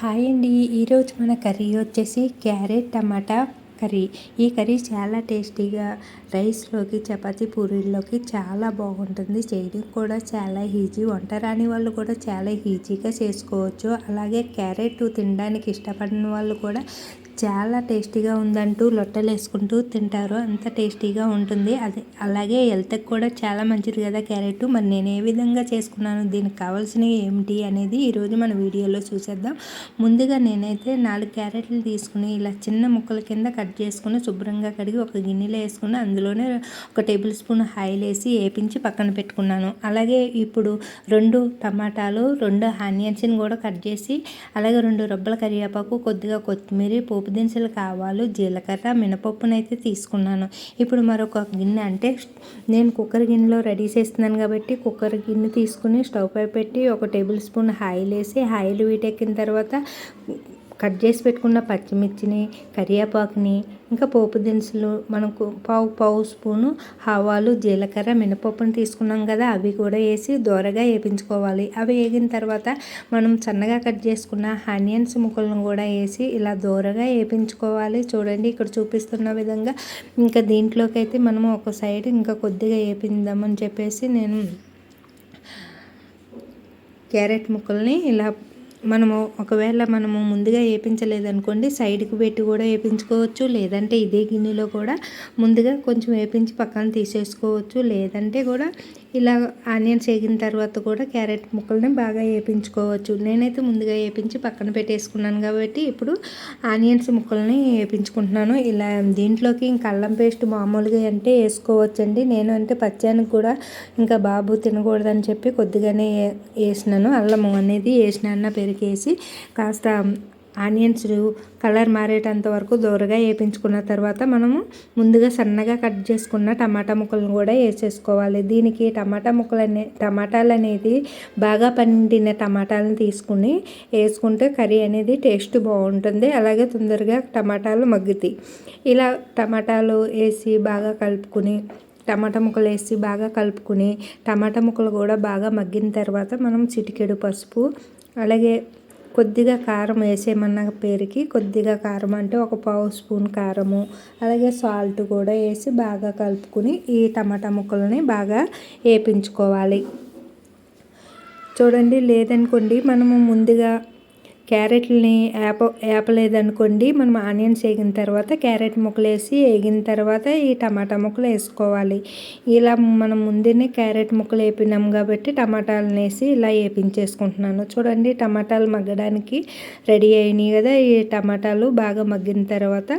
Hi అండి. ఈరోజు మన కర్రీ వచ్చేసి క్యారెట్ టమాటా కర్రీ. ఈ కర్రీ చాలా టేస్టీగా రైస్లోకి చపాతీ పూరీల్లోకి చాలా బాగుంటుంది. చేయడం కూడా చాలా ఈజీ. వంట రాని వాళ్ళు కూడా చాలా ఈజీగా చేసుకోవచ్చు. అలాగే క్యారెట్ తినడానికి ఇష్టపడిన వాళ్ళు కూడా చాలా టేస్టీగా ఉందంటూ లొట్టలు వేసుకుంటూ తింటారు. అంత టేస్టీగా ఉంటుంది. అది అలాగే హెల్త్కి కూడా చాలా మంచిది కదా క్యారెట్. మరి నేను ఏ విధంగా చేసుకున్నాను దీనికి కావాల్సినవి ఏమిటి అనేది ఈరోజు మన వీడియోలో చూసేద్దాం. ముందుగా నేనైతే నాలుగు క్యారెట్లు తీసుకుని ఇలా చిన్న ముక్కల కింద కట్ చేసుకుని శుభ్రంగా కడిగి ఒక గిన్నెలో వేసుకుని అందులోనే ఒక టేబుల్ స్పూన్ ఆయిల్ వేసి వేపించి పక్కన పెట్టుకున్నాను. అలాగే ఇప్పుడు రెండు టమాటాలు రెండు ఆనియన్స్ని కూడా కట్ చేసి అలాగే రెండు రొబ్బల కరివేపాకు కొద్దిగా కొత్తిమీర పోపు పోపు దినుసులు కావాలు జీలకర్ర మినపప్పునైతే తీసుకున్నాను. ఇప్పుడు మరొక గిన్నె అంటే నేను కుక్కర్ గిన్నెలో రెడీ చేస్తున్నాను కాబట్టి కుక్కర్ గిన్నె తీసుకుని స్టవ్ పై పెట్టి ఒక టేబుల్ స్పూన్ ఆయిల్ వేసి ఆయిల్ వీటెక్కిన తర్వాత కట్ చేసి పెట్టుకున్న పచ్చిమిర్చిని కరివేపాకుని ఇంకా పోపు దినుసులు మనకు పావు పావు స్పూను ఆవాలు జీలకర్ర మినపప్పును తీసుకున్నాం కదా అవి కూడా వేసి దోరగా వేపించుకోవాలి. అవి వేగిన తర్వాత మనం సన్నగా కట్ చేసుకున్న ఆనియన్స్ ముక్కలను కూడా వేసి ఇలా దోరగా వేపించుకోవాలి. చూడండి ఇక్కడ చూపిస్తున్న విధంగా ఇంకా దీంట్లోకి అయితే మనము ఒక సైడ్ ఇంకా కొద్దిగా వేపిందామని చెప్పేసి నేను క్యారెట్ ముక్కల్ని ఇలా మనము ఒకవేళ మనము ముందుగా వేపించలేదనుకోండి సైడ్కి పెట్టి కూడా వేపించుకోవచ్చు. లేదంటే ఇదే గిన్నెలో కూడా ముందుగా కొంచెం వేపించి పక్కన తీసేసుకోవచ్చు. లేదంటే కూడా ఇలా ఆనియన్స్ వేగిన తర్వాత కూడా క్యారెట్ ముక్కల్ని బాగా వేపించుకోవచ్చు. నేనైతే ముందుగా వేపించి పక్కన పెట్టేసుకున్నాను కాబట్టి ఇప్పుడు ఆనియన్స్ ముక్కల్ని వేపించుకుంటున్నాను. ఇలా దీంట్లోకి ఇంకా అల్లం పేస్ట్ మామూలుగా అంటే వేసుకోవచ్చండి. నేను అంటే పచ్చానికి కూడా ఇంకా బాబు తినకూడదని చెప్పి కొద్దిగానే వేసినాను. అల్లం అనేది వేసిన పెరిగేసి కాస్త ఆనియన్స్ కలర్ మారేటంత వరకు దూరగా వేపించుకున్న తర్వాత మనము ముందుగా సన్నగా కట్ చేసుకున్న టమాటా ముక్కలను కూడా వేసేసుకోవాలి దీనికి టమాటా ముక్కలు అనే టమాటాలు అనేది బాగా పండిన టమాటాలను తీసుకుని వేసుకుంటే కర్రీ అనేది టేస్ట్ బాగుంటుంది. అలాగే తొందరగా టమాటాలు మగ్గుతాయి. ఇలా టమాటాలు వేసి బాగా కలుపుకుని టమాటా ముక్కలు వేసి బాగా కలుపుకుని టమాటా ముక్కలు కూడా బాగా మగ్గిన తర్వాత మనం చిటికెడు పసుపు అలాగే కొద్దిగా కారం వేసేయమన్న పేరుకి కొద్దిగా కారం అంటే ఒక పావు స్పూన్ కారము అలాగే సాల్ట్ కూడా వేసి బాగా కలుపుకుని ఈ టమాటా ముక్కలని బాగా వేపించుకోవాలి. చూడండి లేదనుకోండి మనము ముందుగా క్యారెట్లని యాప వేపలేదనుకోండి మనం ఆనియన్స్ వేగిన తర్వాత క్యారెట్ ముక్కలు వేసి వేగిన తర్వాత ఈ టమాటా ముక్కలు వేసుకోవాలి. ఇలా మనం ముందునే క్యారెట్ ముక్కలు వేపినాం కాబట్టి టమాటాలను వేసి ఇలా వేపించేసుకుంటున్నాను చూడండి టమాటాలు మగ్గడానికి రెడీ అయినాయి కదా ఈ టమాటాలు బాగా మగ్గిన తర్వాత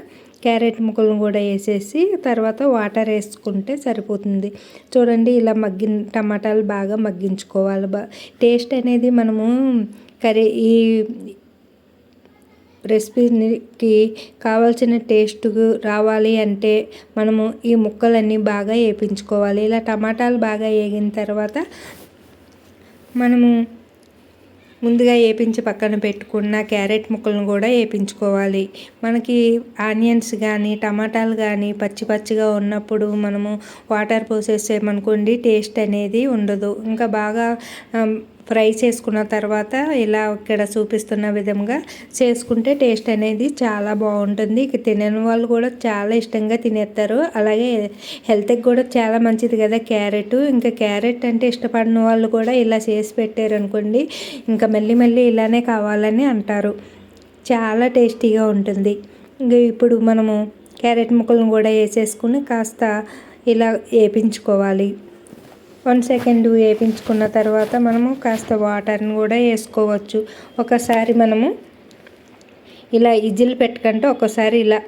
క్యారెట్ ముక్కలను కూడా వేసేసి తర్వాత వాటర్ వేసుకుంటే సరిపోతుంది. చూడండి ఇలా మగ్గిన టమాటాలు బాగా మగ్గించుకోవాలి. బా టేస్ట్ అనేది మనము కర్రీ ఈ రెసిపీకి కావాల్సిన టేస్ట్ రావాలి అంటే మనము ఈ ముక్కలన్నీ బాగా వేపించుకోవాలి. ఇలా టమాటాలు బాగా వేగిన తర్వాత మనము ముందుగా వేపించి పక్కన పెట్టుకున్న క్యారెట్ ముక్కలను కూడా వేపించుకోవాలి. మనకి ఆనియన్స్ కానీ టమాటాలు కానీ పచ్చి పచ్చిగా ఉన్నప్పుడు మనము వాటర్ పోసేసామనుకోండి టేస్ట్ అనేది ఉండదు. ఇంకా బాగా ఫ్రై చేసుకున్న తర్వాత ఇలా ఇక్కడ చూపిస్తున్న విధంగా చేసుకుంటే టేస్ట్ అనేది చాలా బాగుంటుంది. ఇక తినని వాళ్ళు కూడా చాలా ఇష్టంగా తినేస్తారు. అలాగే హెల్త్కి కూడా చాలా మంచిది కదా క్యారెట్. ఇంకా క్యారెట్ అంటే ఇష్టపడిన వాళ్ళు కూడా ఇలా చేసి పెట్టారు అనుకోండి ఇంకా మళ్ళీ మళ్ళీ ఇలానే కావాలని అంటారు. చాలా టేస్టీగా ఉంటుంది. ఇంకా ఇప్పుడు మనము క్యారెట్ ముక్కలను కూడా వేసేసుకుని కాస్త ఇలా వేపించుకోవాలి. వన్ సెకండ్ వేపించుకున్న తర్వాత మనము కాస్త వాటర్ని కూడా వేసుకోవచ్చు. ఒకసారి మనము ఇలా ఇజిల్ పెట్టుకుంటే ఒకసారి ఇలా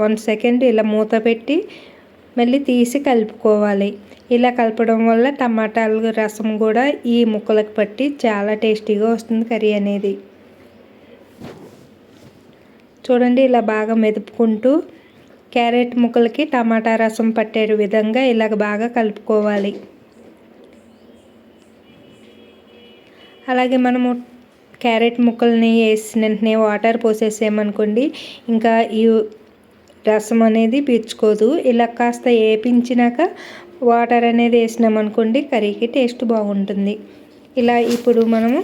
వన్ సెకండ్ ఇలా మూత పెట్టి మళ్ళీ తీసి కలుపుకోవాలి. ఇలా కలపడం వల్ల టమాటాలు రసం కూడా ఈ ముక్కలకు పట్టి చాలా టేస్టీగా వస్తుంది కర్రీ అనేది. చూడండి ఇలా బాగా మెదుపుకుంటూ క్యారెట్ ముక్కలకి టమాటా రసం పట్టే విధంగా ఇలాగ బాగా కలుపుకోవాలి. అలాగే మనము క్యారెట్ ముక్కల్ని వేసిన వెంటనే వాటర్ పోసేసామనుకోండి ఇంకా ఈ రసం అనేది పీల్చుకోదు. ఇలా కాస్త వేపించినాక వాటర్ అనేది వేసినామనుకోండి కర్రీకి టేస్ట్ బాగుంటుంది. ఇలా ఇప్పుడు మనము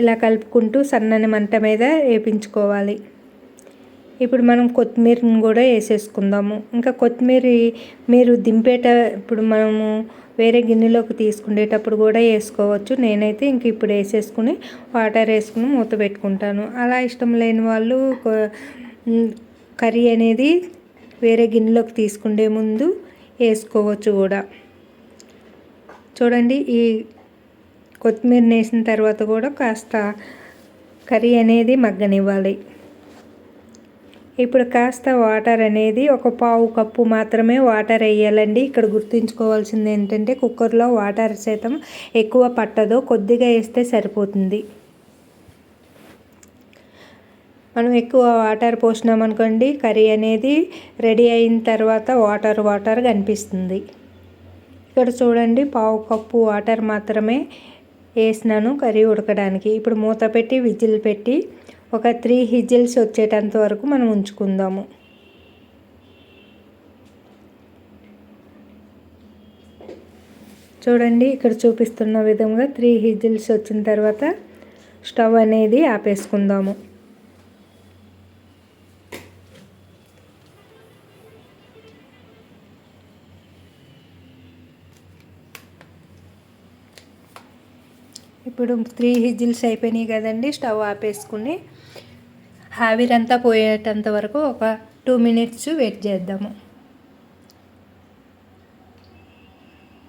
ఇలా కలుపుకుంటూ సన్నని మంట మీద వేపించుకోవాలి. ఇప్పుడు మనం కొత్తిమీరని కూడా వేసేసుకుందాము. ఇంకా కొత్తిమీర మీరు దింపేట ఇప్పుడు మనము వేరే గిన్నెలోకి తీసుకునేటప్పుడు కూడా వేసుకోవచ్చు. నేనైతే ఇంక ఇప్పుడు వేసేసుకుని వాటర్ వేసుకుని మూత పెట్టుకుంటాను. అలా ఇష్టం లేని వాళ్ళు కర్రీ అనేది వేరే గిన్నెలోకి తీసుకునే ముందు వేసుకోవచ్చు కూడా. చూడండి ఈ కొత్తిమీర వేసిన తర్వాత కూడా కాస్త కర్రీ అనేది మగ్గనివ్వాలి. ఇప్పుడు కాస్త వాటర్ అనేది ఒక పావు కప్పు మాత్రమే వాటర్ వేయాలండి. ఇక్కడ గుర్తుంచుకోవాల్సింది ఏంటంటే కుక్కర్లో వాటర్ శాతం ఎక్కువ పట్టదు. కొద్దిగా వేస్తే సరిపోతుంది. మనం ఎక్కువ వాటర్ పోసినామనుకోండి కర్రీ అనేది రెడీ అయిన తర్వాత వాటర్ వాటర్ కనిపిస్తుంది ఇక్కడ చూడండి పావు కప్పు వాటర్ మాత్రమే వేసినాను కర్రీ ఉడకడానికి. ఇప్పుడు మూత పెట్టి విజిల్ పెట్టి ఒక త్రీ హిజిల్స్ వచ్చేటంత వరకు మనం ఉంచుకుందాము. చూడండి ఇక్కడ చూపిస్తున్న విధంగా త్రీ హిజిల్స్ వచ్చిన తర్వాత స్టవ్ అనేది ఆపేసుకుందాము. ఇప్పుడు త్రీ హిజిల్స్ అయిపోయినాయి కదండి స్టవ్ ఆపేసుకుని ఆవిరంతా పోయేటంత వరకు ఒక టూ మినిట్స్ వెయిట్ చేద్దాము.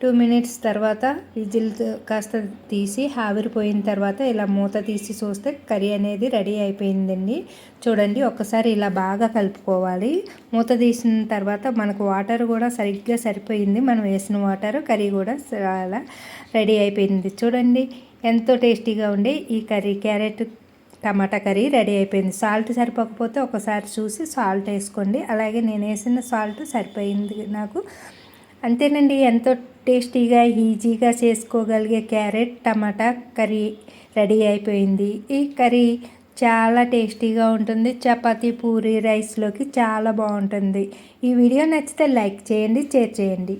టూ మినిట్స్ తర్వాత విజిల్ కాస్త తీసి ఆవిరిపోయిన తర్వాత ఇలా మూత తీసి చూస్తే కర్రీ అనేది రెడీ అయిపోయిందండి. చూడండి ఒక్కసారి ఇలా బాగా కలుపుకోవాలి. మూత తీసిన తర్వాత మనకు వాటర్ కూడా సరిగ్గా సరిపోయింది. మనం వేసిన వాటర్ కర్రీ కూడా చాలా రెడీ అయిపోయింది. చూడండి ఎంతో టేస్టీగా ఉండే ఈ కర్రీ క్యారెట్ టమాటా కర్రీ రెడీ అయిపోయింది. సాల్ట్ సరిపోకపోతే ఒకసారి చూసి సాల్ట్ వేసుకోండి. అలాగే నేను వేసిన సాల్ట్ సరిపోయింది నాకు. అంతేనండి ఎంతో టేస్టీగా ఈజీగా చేసుకోగలిగే క్యారెట్ టమాటా కర్రీ రెడీ అయిపోయింది. ఈ కర్రీ చాలా టేస్టీగా ఉంటుంది. చపాతి పూరి రైస్లోకి చాలా బాగుంటుంది. ఈ వీడియో నచ్చితే లైక్ చేయండి షేర్ చేయండి.